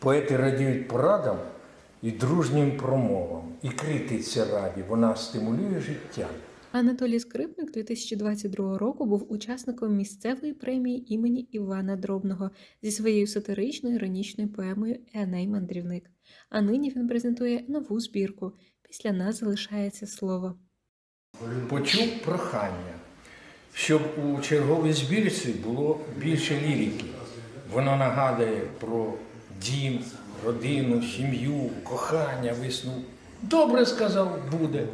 Поети радіють порадам і дружнім промовам. І критиці раді, вона стимулює життя. Анатолій Скрипник 2022 року був учасником місцевої премії імені Івана Дробного зі своєю сатиричною іронічною поемою Еней мандрівник. А нині він презентує нову збірку. Після нас залишається слово. Почув прохання, щоб у черговій збірці було більше лірики. Воно нагадує про дім, родину, сім'ю, кохання, весну. Добре сказав, буде.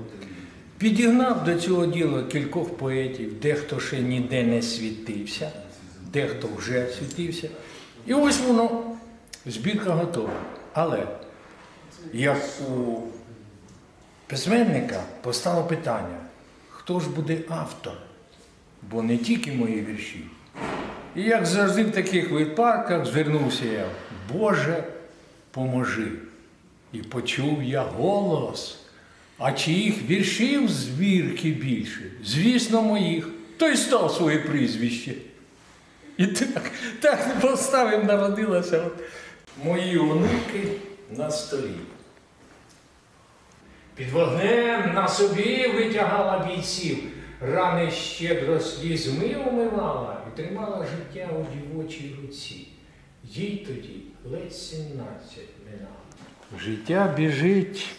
Підігнав до цього діла кількох поетів, дехто ще ніде не світився, дехто вже світився. І ось воно, збірка готова. Але як у письменника постало питання, хто ж буде автор? Бо не тільки мої вірші. І як завжди в таких випадках звернувся я, Боже, поможи. І почув я голос. А чиїх віршів збірки більше? Звісно, моїх. То й став своє прізвище. І так, так поставив народилося от мої онуки на столі. Під вогнем на собі витягала бійців, рани щедро слізьми умивала і тримала життя у дівочій руці. Їй тоді ледь сімнадцять минало. Життя біжить.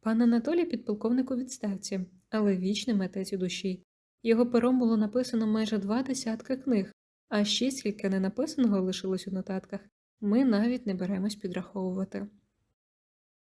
Пан Анатолій підполковник у відставці, але вічний митець у душі. Його пером було написано майже два десятка книг, а ще скільки не написаного лишилось у нотатках, ми навіть не беремось підраховувати.